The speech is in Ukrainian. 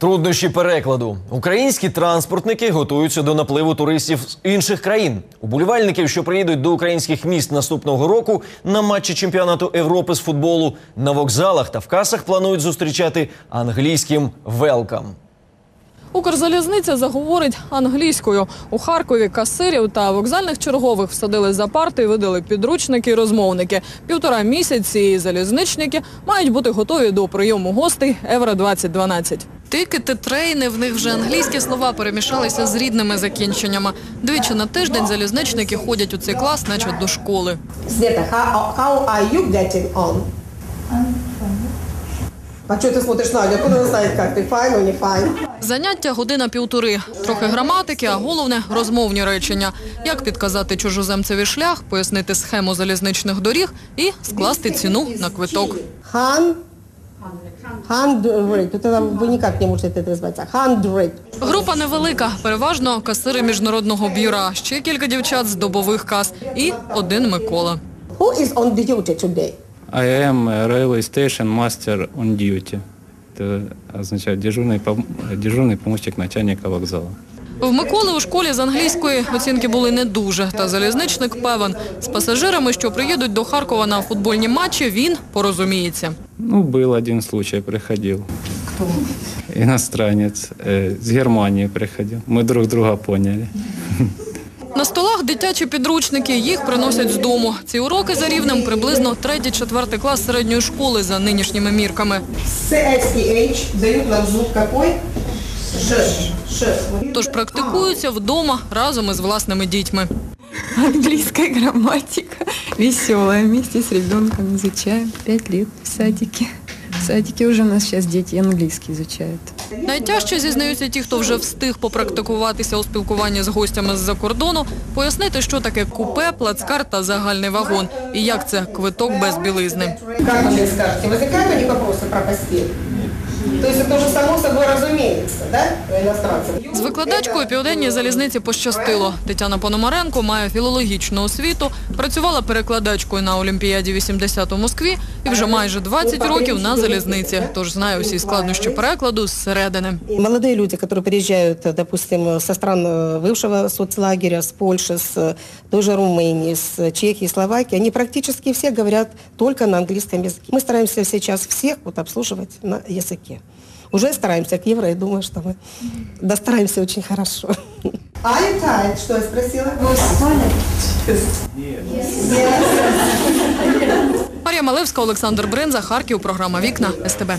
Труднощі перекладу. Українські транспортники готуються до напливу туристів з інших країн. Уболівальників, що приїдуть до українських міст наступного року на матчі чемпіонату Європи з футболу на вокзалах та в касах планують зустрічати англійським велкам. Укрзалізниця заговорить англійською. У Харкові касирів та вокзальних чергових всадили за парти видали підручники і розмовники. Півтора місяці залізничники мають бути готові до прийому гостей Евро 2012 Тикети, трейни, в них вже англійські слова перемішалися з рідними закінченнями. Двічі на тиждень залізничники ходять у цей клас, наче до школи. Света, how, how are you getting on? А что ты смотришь на Надю? Откуда она знает, как ты? Fine не fine? Заняття година півтори. Трохи граматики, а головне розмовні речення. Як підказати чужоземцеві шлях, пояснити схему залізничних доріг і скласти ціну на квиток. Хан... Hundred. Это вы никак не можете это назвать. Hundred. Група невелика, переважно касири міжнародного бюра, ще кілька дівчат з добових кас і один Микола. Who is on duty today? I am a railway station master on duty. Это означает дежурный, пом- дежурный помощник начальника вокзала. В Миколи у школі з англійської оцінки були не дуже. Та залізничник певен, з пасажирами, що приїдуть до Харкова на футбольні матчі, він порозуміється. Ну, был один случай, приходил. Кто? Иностранец. э, с Германии приходил. Мы друг друга поняли. На столах дитячі підручники, їх приносять з дому. Ці уроки за рівнем приблизно 3-4 клас середньої школи за нинішніми мірками. С и H дают нам звук какой? Тож практикуються вдома разом із власними дітьми. Английская грамматика. Веселая. Вместе с ребенком изучаем. Пять лет в садике. В садике уже у нас сейчас дети английский изучают. Найтяжче зізнаються ті, хто вже встиг попрактикуватися у спілкуванні з гостями з-за кордону, пояснити, що таке купе, плацкар та загальний вагон, і як це квиток без білизни. Вы мне скажете, возникают у про постель? То есть это уже само собой разумеется, да? З викладачкою південній залізниці пощастило. Тетяна Пономаренко має філологічну освіту, працювала перекладачкою на Олімпіаді 80 у Москві і вже майже 20 років на залізниці. Тож знає усі складнощі перекладу зсередини. И Молодые люди, которые приезжают, допустим, со стран э, бывшего соцлагеря, с Польши, с э, той же Румынии, с Чехии, Словакии, они практически все говорят только на английском языке. Мы стараемся сейчас всех вот обслуживать на языке. Уже стараемся к евро, я думаю, что мы достараемся очень хорошо. Are you tired? Что я спросила? Марія Малевська, Олександр Бринза, Харків, програма Вікна СТБ.